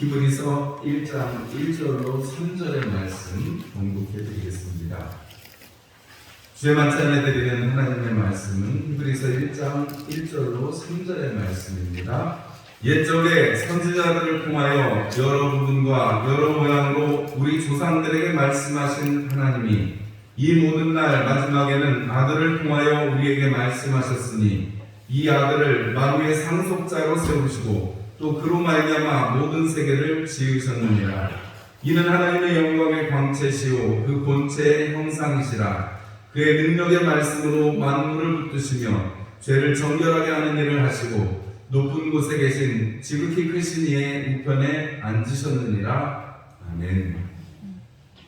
히브리서 1장 1절로 3절의 말씀 공독해 드리겠습니다. 주의 만찬에 드리는 하나님의 말씀은 히브리서 1장 1절로 3절의 말씀입니다. 옛적에 선지자들을 통하여 여러 부분과 여러 모양으로 우리 조상들에게 말씀하신 하나님이 이 모든 날 마지막에는 아들을 통하여 우리에게 말씀하셨으니 이 아들을 만유의 상속자로 세우시고 또 그로 말미암아 모든 세계를 지으셨느니라. 이는 하나님의 영광의 광채시요 그 본체의 형상이시라. 그의 능력의 말씀으로 만물을 붙드시며 죄를 정결하게 하는 일을 하시고 높은 곳에 계신 지극히 크신 이의 우편에 앉으셨느니라. 아멘.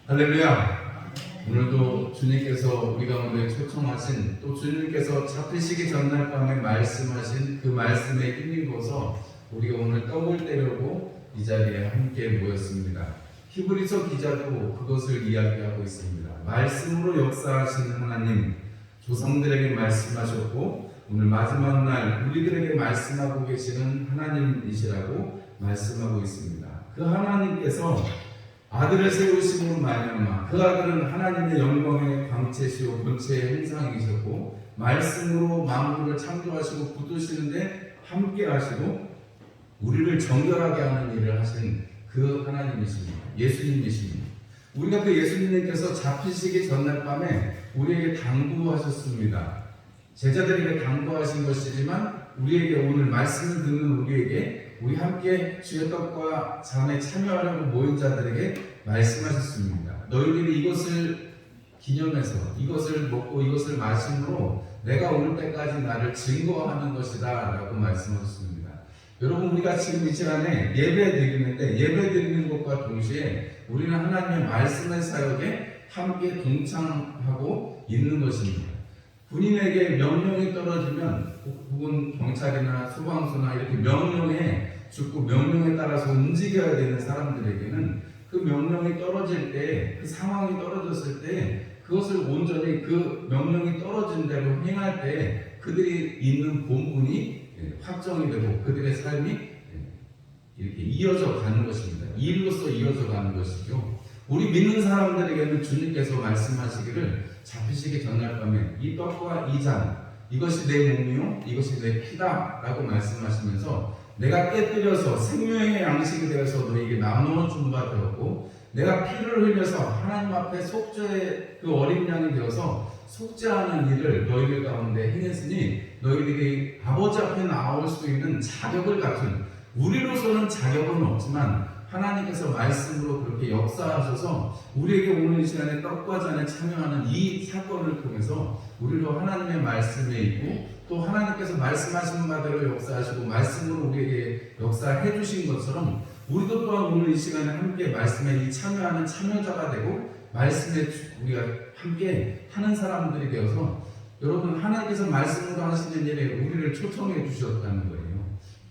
할렐루야. 오늘도 주님께서 우리 가운데 초청하신 또 주님께서 잡히시기 전날 밤에 말씀하신 그 말씀에 힘입어서 우리가 오늘 떡을 떼려고 이 자리에 함께 모였습니다. 히브리서 기자도 그것을 이야기하고 있습니다. 말씀으로 역사하시는 하나님, 조상들에게 말씀하셨고 오늘 마지막 날 우리들에게 말씀하고 계시는 하나님이시라고 말씀하고 있습니다. 그 하나님께서 아들을 세우심으로 말미암아 그 아들은 하나님의 영광의 광채시요 본체의 형상이셨고 말씀으로 만물을 창조하시고 굳으시는데 함께 하시고 우리를 정결하게 하는 일을 하신 그 하나님이십니다. 예수님이십니다. 우리가 그 예수님께서 잡히시기 전날 밤에 우리에게 당부하셨습니다. 제자들에게 당부하신 것이지만 우리에게 오늘 말씀을 듣는 우리에게 우리 함께 주의 떡과 잔에 참여하려고 모인 자들에게 말씀하셨습니다. 너희들이 이것을 기념해서 이것을 먹고 이것을 마심으로 내가 올 때까지 나를 증거하는 것이다 라고 말씀하셨습니다. 여러분 우리가 지금 이 시간에 예배 드리는데 예배 드리는 것과 동시에 우리는 하나님의 말씀의 사역에 함께 동참하고 있는 것입니다. 군인에게 명령이 떨어지면 혹은 경찰이나 소방서나 이렇게 명령에 죽고 명령에 따라서 움직여야 되는 사람들에게는 그 명령이 떨어질 때, 그 상황이 떨어졌을 때 그것을 온전히 그 명령이 떨어진 대로 행할 때 그들이 있는 본분이 확정이 되고 그들의 삶이 이렇게 이어져 가는 것입니다. 일로서 이어져 가는 것이죠. 우리 믿는 사람들에게는 주님께서 말씀하시기를 잡히시기 전날 밤에 이 떡과 이 잔 이것이 내 몸이요 이것이 내 피다라고 말씀하시면서 내가 깨뜨려서 생명의 양식이 되어서 너에게 나누어 준 바 되었고 내가 피를 흘려서 하나님 앞에 속죄의 그 어린 양이 되어서 속죄하는 일을 너희들 가운데 행했으니 너희들이 아버지 앞에 나올 수 있는 자격을 갖춘 우리로서는 자격은 없지만 하나님께서 말씀으로 그렇게 역사하셔서 우리에게 이 시간에 떡과 잔에 참여하는 이 사건을 통해서 우리로 하나님의 말씀에 있고 또 하나님께서 말씀하신 바대로 역사하시고 말씀으로 우리에게 역사해 주신 것처럼 우리도 또한 오늘 이 시간에 함께 말씀에 이 참여하는 참여자가 되고 말씀에 우리가 함께 하는 사람들이 되어서 여러분 하나님께서 말씀으로 하시는 일에 우리를 초청해 주셨다는 거예요.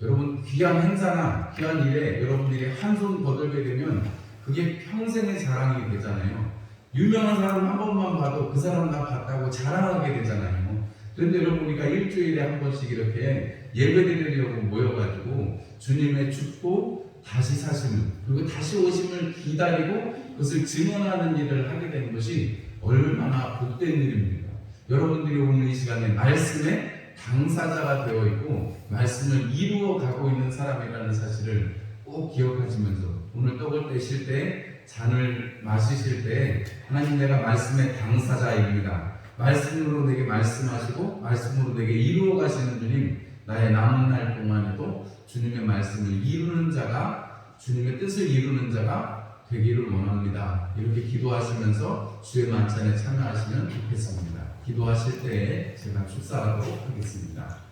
여러분 귀한 행사나 귀한 일에 여러분들이 한 손 거들게 되면 그게 평생의 자랑이 되잖아요. 유명한 사람 한 번만 봐도 그 사람 나 봤다고 자랑하게 되잖아요. 그런데 여러분 우리가 일주일에 한 번씩 이렇게 예배드리려고 모여가지고 주님의 죽고 다시 사심을 그리고 다시 오심을 기다리고 그것을 증언하는 일을 하게 되는 것이 얼마나 복된 일입니까? 여러분들이 오늘 이 시간에 말씀에 당사자가 되어 있고 말씀을 이루어 가고 있는 사람이라는 사실을 꼭 기억하시면서 오늘 떡을 떼실 때 잔을 마시실 때 하나님 내가 말씀의 당사자입니다. 말씀으로 내게 말씀하시고 말씀으로 내게 이루어 가시는 주님 나의 남은 날 동안에도 주님의 말씀을 이루는 자가 주님의 뜻을 이루는 자가 되기를 원합니다. 이렇게 기도하시면서 주의 만찬에 참여하시면 좋겠습니다. 기도하실 때 제가 축사하도록 하겠습니다.